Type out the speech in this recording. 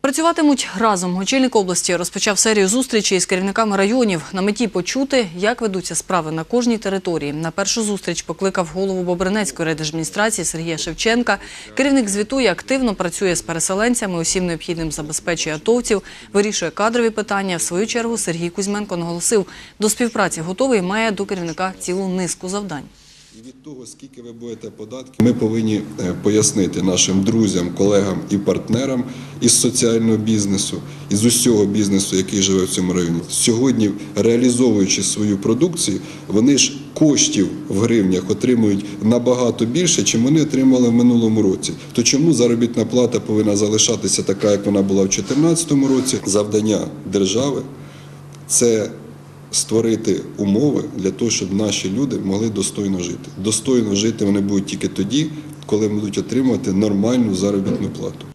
Працюватимуть разом. Очільник області розпочав серію зустрічей з керівниками районів на меті почути, як ведуться справи на кожній території. На першу зустріч покликав голову Бобринецької райдержадміністрації Сергія Шевченка. Керівник звітує, активно працює з переселенцями, усім необхідним забезпечує атовців, вирішує кадрові питання. В свою чергу Сергій Кузьменко наголосив, до співпраці готовий має до керівника цілу низку завдань. І від того, скільки ви будете податків, ми повинні е, пояснити нашим друзям, колегам і партнерам із соціального бізнесу, із усього бізнесу, який живе в цьому районі. Сьогодні, реалізовуючи свою продукцію, вони ж коштів в гривнях отримують набагато більше, чим вони отримали в минулому році. То чому заробітна плата повинна залишатися така, як вона була в 2014 році? Завдання держави це створити умови для того, щоб наші люди могли достойно жити. Достойно жити вони будуть тільки тоді, коли будуть отримувати нормальну заробітну плату.